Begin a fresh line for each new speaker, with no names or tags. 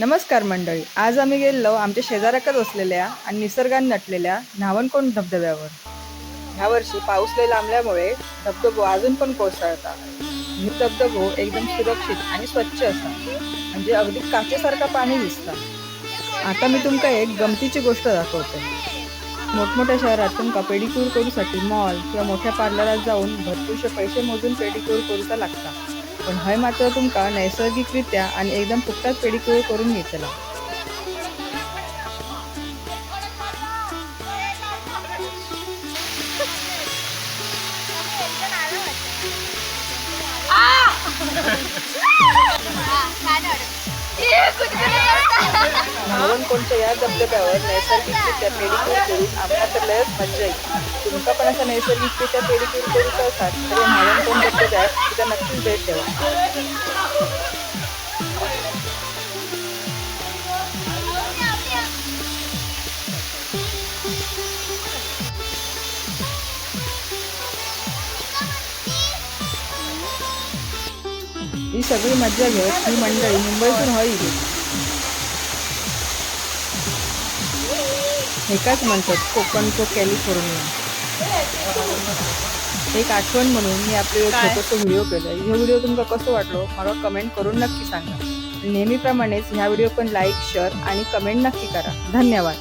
नमस्कार मंडळी. आज आम्ही गेलो आमच्या शेजाऱ्याकच असलेल्या आणि निसर्गाने नटलेल्या न्हावणकोंड धबधब्यावर. ह्या वर्षी पाऊस लय लांबल्यामुळे धबधबो अजून पण कोसळतात. हे धबधबो एकदम सुरक्षित आणि स्वच्छ असतात. म्हणजे अगदी काचेसारखा पाणी दिसतं. आता मी तुमका एक गमतीची गोष्ट दाखवते. मोठमोठ्या शहरात तुमका पेडिक्यूर करूसाठी मॉल किंवा मोठ्या पार्लरात जाऊन भरपूरशे पैसे मोजून पेडिक्यूर करूचा लागता पण हय मात्र तुमका नैसर्गिकरित्या आणि एकदम फुकटात पेडिक्यूर करून घेतला. कोणत्या या धबधब्यावर नैसर्गिकरित्या पेडिक्यूर करून आम्हाला तर लयच मज्जा येईल. तुमचा पण असं नैसर्गिकरित्या पेडिक्यूर करूचं असाल तर नावणकोंड धबधब्यात तिथं नक्कीच भेट द्यावा. ही सगळी मज्जा घेत ही मंडळी मुंबईतून होईल. एकाच म्हणतात कोकणचो कॅलिफोर्निया. एक आठवण म्हणून मी आपले छोटंसं व्हिडिओ केलं हे व्हिडिओ तुमका कसं वाटलो मला कमेंट करून नक्की सांगा. नेहमीप्रमाणेच ह्या व्हिडिओ पण लाईक शेअर आणि कमेंट नक्की करा. धन्यवाद.